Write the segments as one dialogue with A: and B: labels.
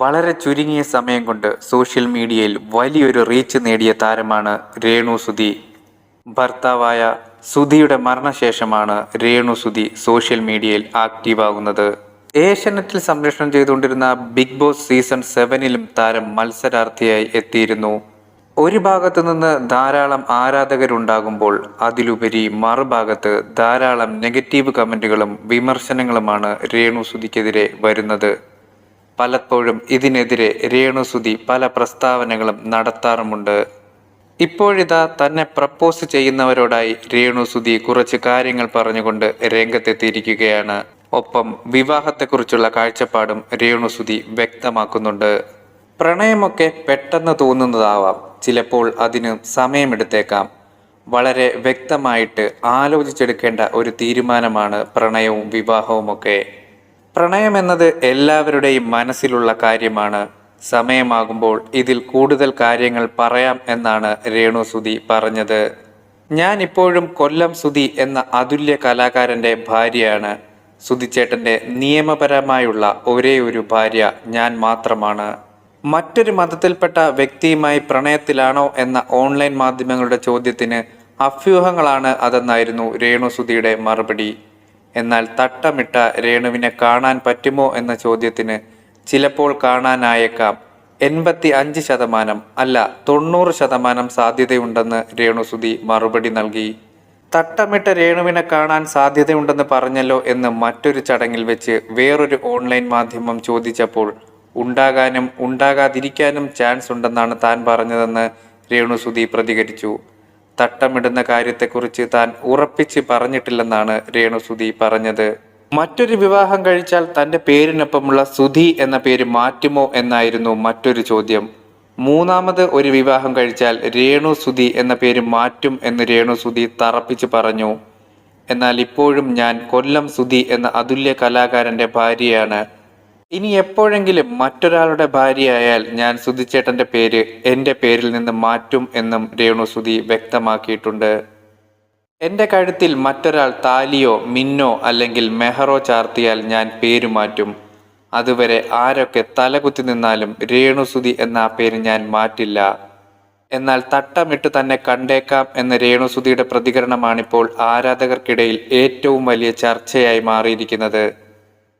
A: വളരെ ചുരുങ്ങിയ സമയം കൊണ്ട് സോഷ്യൽ മീഡിയയിൽ വലിയൊരു റീച്ച് നേടിയ താരമാണ് രേണു സുധി. ഭർത്താവായ സുധിയുടെ മരണശേഷമാണ് രേണു സുധി സോഷ്യൽ മീഡിയയിൽ ആക്റ്റീവാകുന്നത് ഏഷ്യനെറ്റിൽ സംരക്ഷണം ചെയ്തുകൊണ്ടിരുന്ന ബിഗ് ബോസ് സീസൺ സെവനിലും താരം മത്സരാർത്ഥിയായി എത്തിയിരുന്നു. ഒരു ഭാഗത്തു നിന്ന് ധാരാളം ആരാധകരുണ്ടാകുമ്പോൾ അതിലുപരി മറുഭാഗത്ത് ധാരാളം നെഗറ്റീവ് കമന്റുകളും വിമർശനങ്ങളുമാണ് രേണു സുധിക്കെതിരെ വരുന്നത്. പലപ്പോഴും ഇതിനെതിരെ രേണുസുതി പല പ്രസ്താവനകളും നടത്താറുമുണ്ട്. ഇപ്പോഴിതാ തന്നെ പ്രപ്പോസ് ചെയ്യുന്നവരോടായി രേണുസുതി കുറച്ച് കാര്യങ്ങൾ പറഞ്ഞുകൊണ്ട് രംഗത്തെത്തിയിരിക്കുകയാണ്. ഒപ്പം വിവാഹത്തെക്കുറിച്ചുള്ള കാഴ്ചപ്പാടും രേണുസുതി വ്യക്തമാക്കുന്നുണ്ട്. പ്രണയമൊക്കെ പെട്ടെന്ന് തോന്നുന്നതാവാം. ചിലപ്പോൾ അതിന് സമയമെടുത്തേക്കാം. വളരെ വ്യക്തമായിട്ട് ആലോചിച്ചെടുക്കേണ്ട ഒരു തീരുമാനമാണ് പ്രണയവും വിവാഹവുമൊക്കെ. പ്രണയമെന്നത് എല്ലാവരുടെയും മനസ്സിലുള്ള കാര്യമാണ്. സമയമാകുമ്പോൾ ഇതിൽ കൂടുതൽ കാര്യങ്ങൾ പറയാം എന്നാണ് രേണു സുധി പറഞ്ഞത്. ഞാൻ ഇപ്പോഴും കൊല്ലം സുധി എന്ന അതുല്യ കലാകാരന്റെ ഭാര്യയാണ്. സുധിച്ചേട്ടന്റെ നിയമപരമായുള്ള ഒരേ ഒരു ഭാര്യ ഞാൻ മാത്രമാണ്. മറ്റൊരു മതത്തിൽപ്പെട്ട വ്യക്തിയുമായി പ്രണയത്തിലാണോ എന്ന ഓൺലൈൻ മാധ്യമങ്ങളുടെ ചോദ്യത്തിന് അഭ്യൂഹങ്ങളാണ് അതെന്നായിരുന്നു രേണു സുധിയുടെ മറുപടി. എന്നാൽ തട്ടമിട്ട രേണുവിനെ കാണാൻ പറ്റുമോ എന്ന ചോദ്യത്തിന് ചിലപ്പോൾ കാണാനായേക്കാം. എൺപത്തി അഞ്ച് ശതമാനം അല്ല തൊണ്ണൂറ് ശതമാനം സാധ്യതയുണ്ടെന്ന് രേണുസുതി മറുപടി നൽകി. തട്ടമിട്ട രേണുവിനെ കാണാൻ സാധ്യതയുണ്ടെന്ന് പറഞ്ഞല്ലോ എന്ന് മറ്റൊരു ചടങ്ങിൽ വെച്ച് വേറൊരു ഓൺലൈൻ മാധ്യമം ചോദിച്ചപ്പോൾ ഉണ്ടാകാനും ഉണ്ടാകാതിരിക്കാനും ചാൻസ് ഉണ്ടെന്നാണ് താൻ പറഞ്ഞതെന്ന് രേണുസുതി പ്രതികരിച്ചു. തട്ടമിടുന്ന കാര്യത്തെക്കുറിച്ച് താൻ ഉറപ്പിച്ച് പറഞ്ഞിട്ടില്ലെന്നാണ് രേണുസുതി പറഞ്ഞത്. മറ്റൊരു വിവാഹം കഴിച്ചാൽ തന്റെ പേരിനൊപ്പമുള്ള സുധി എന്ന പേര് മാറ്റുമോ എന്നായിരുന്നു മറ്റൊരു ചോദ്യം. മൂന്നാമത് ഒരു വിവാഹം കഴിച്ചാൽ രേണു സുധി എന്ന പേര് മാറ്റും എന്ന് രേണു സുധി തറപ്പിച്ച് പറഞ്ഞു. എന്നാൽ ഇപ്പോഴും ഞാൻ കൊല്ലം സുധി എന്ന അതുല്യ കലാകാരന്റെ ഭാര്യയാണ്. ഇനി എപ്പോഴെങ്കിലും മറ്റൊരാളുടെ ഭാര്യയായാൽ ഞാൻ സുധിച്ചേട്ടന്റെ പേര് എന്റെ പേരിൽ നിന്ന് മാറ്റും എന്നും രേണു സുധി വ്യക്തമാക്കിയിട്ടുണ്ട്. എന്റെ കഴുത്തിൽ മറ്റൊരാൾ താലിയോ മിന്നോ അല്ലെങ്കിൽ മെഹറോ ചാർത്തിയാൽ ഞാൻ പേര് മാറ്റും. അതുവരെ ആരൊക്കെ തലകുത്തി നിന്നാലും രേണുസുതി എന്ന ആ പേര് ഞാൻ മാറ്റില്ല. എന്നാൽ തട്ടമിട്ട് തന്നെ കണ്ടേക്കാം എന്ന രേണുസുതിയുടെ പ്രതികരണമാണിപ്പോൾ ആരാധകർക്കിടയിൽ ഏറ്റവും വലിയ ചർച്ചയായി മാറിയിരിക്കുന്നത്.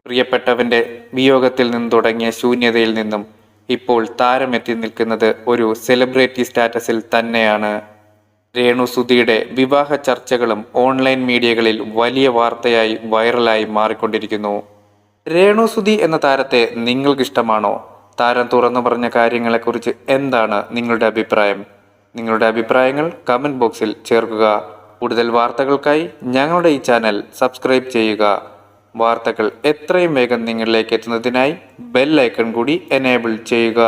A: പ്രിയപ്പെട്ടവന്റെ വിയോഗത്തിൽ നിന്ന് തുടങ്ങിയ ശൂന്യതയിൽ നിന്നും ഇപ്പോൾ താരമെത്തി നിൽക്കുന്നത് ഒരു സെലിബ്രിറ്റി സ്റ്റാറ്റസിൽ തന്നെയാണ്. രേണു സുധിയുടെ വിവാഹ ചർച്ചകളും ഓൺലൈൻ മീഡിയകളിൽ വലിയ വാർത്തയായി വൈറലായി മാറിക്കൊണ്ടിരിക്കുന്നു. രേണു സുധി എന്ന താരത്തെ നിങ്ങൾക്കിഷ്ടമാണോ? താരം തുറന്നു പറഞ്ഞ കാര്യങ്ങളെക്കുറിച്ച് എന്താണ് നിങ്ങളുടെ അഭിപ്രായം? നിങ്ങളുടെ അഭിപ്രായങ്ങൾ കമന്റ് ബോക്സിൽ ചേർക്കുക. കൂടുതൽ വാർത്തകൾക്കായി ഞങ്ങളുടെ ഈ ചാനൽ സബ്സ്ക്രൈബ് ചെയ്യുക. വാർത്തകൾ എത്രയും വേഗം നിങ്ങളിലേക്ക് എത്തുന്നതിനായി ബെൽ ഐക്കൺ കൂടി എനേബിൾ ചെയ്യുക.